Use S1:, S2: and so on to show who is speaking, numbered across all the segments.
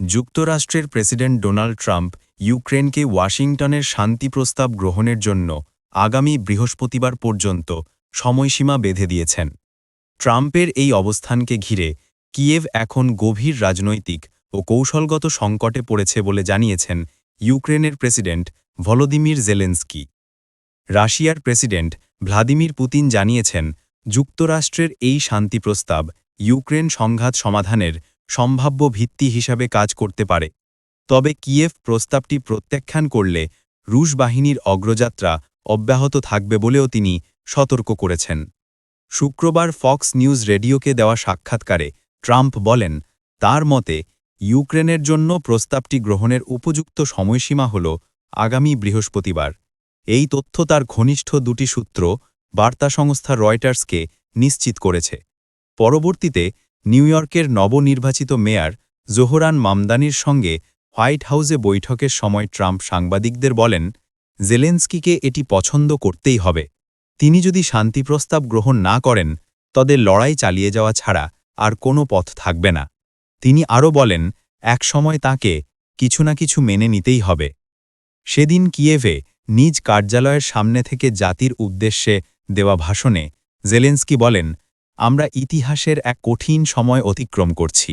S1: যুক্তরাষ্ট্রের president Donald Trump ইউক্রেনকে ওয়াশিংটনের শান্তি প্রস্তাব গ্রহণের জন্য আগামী বৃহস্পতিবার পর্যন্ত সময়সীমা বেঁধে দিয়েছেন। ট্রাম্পের এই অবস্থানকে ঘিরে কিয়েভ এখন গভীর রাজনৈতিক ও কৌশলগত সংকটে পড়েছে বলে জানিয়েছেন ইউক্রেনের প্রেসিডেন্ট ভলোদিমির জেলেন্সকি। রাশিয়ার প্রেসিডেন্ট ভ্লাদিমির পুতিন জানিয়েছেন, যুক্তরাষ্ট্রের এই শান্তি প্রস্তাব ইউক্রেন সংঘাত সমাধানের সম্ভাব্য ভিত্তি হিসাবে কাজ করতে পারে। তবে কিয়েভ প্রস্তাবটি প্রত্যাখ্যান করলে রুশ বাহিনীর অগ্রযাত্রা অব্যাহত থাকবে বলেও তিনি সতর্ক করেছেন। শুক্রবার ফক্স নিউজ রেডিওকে দেওয়া সাক্ষাৎকারে ট্রাম্প বলেন, তার মতে, ইউক্রেনের জন্য প্রস্তাবটি গ্রহণের উপযুক্ত সময়সীমা হল আগামী বৃহস্পতিবার। এই তথ্য তার ঘনিষ্ঠ দুটি সূত্র বার্তা সংস্থা রয়টার্সকে নিশ্চিত করেছে। পরবর্তীতে নিউ ইয়র্কের নবনির্বাচিত মেয়র জোহরান মামদানির সঙ্গে হোয়াইট হাউসে বৈঠকের সময় ট্রাম্প সাংবাদিকদের বলেন, জেলেন্সকিকে এটি পছন্দ করতেই হবে। তিনি যদি শান্তি প্রস্তাব গ্রহণ না করেন, তদের লড়াই চালিয়ে যাওয়া ছাড়া আর কোনো পথ থাকবে না। তিনি আরও বলেন এক সময় তাকে কিছু না কিছু মেনে নিতেই হবে। সেদিন কিয়েভে নিজ কার্যালয়ের সামনে থেকে জাতির উদ্দেশ্যে দেওয়া ভাষণে জেলেন্সকি বলেন আমরা ইতিহাসের এক কঠিন সময় অতিক্রম করছি।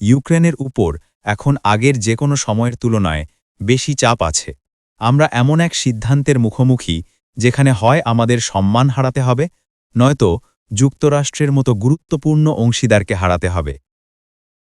S1: ইউক্রেনের উপর এখন আগের যে কোনো সময়ের তুলনায় বেশি চাপ আছে। আমরা এমন এক সিদ্ধান্তের মুখোমুখি, যেখানে হয় আমাদের সম্মান হারাতে হবে, নয়তো যুক্তরাষ্ট্রের মতো গুরুত্বপূর্ণ অংশীদারকে হারাতে হবে।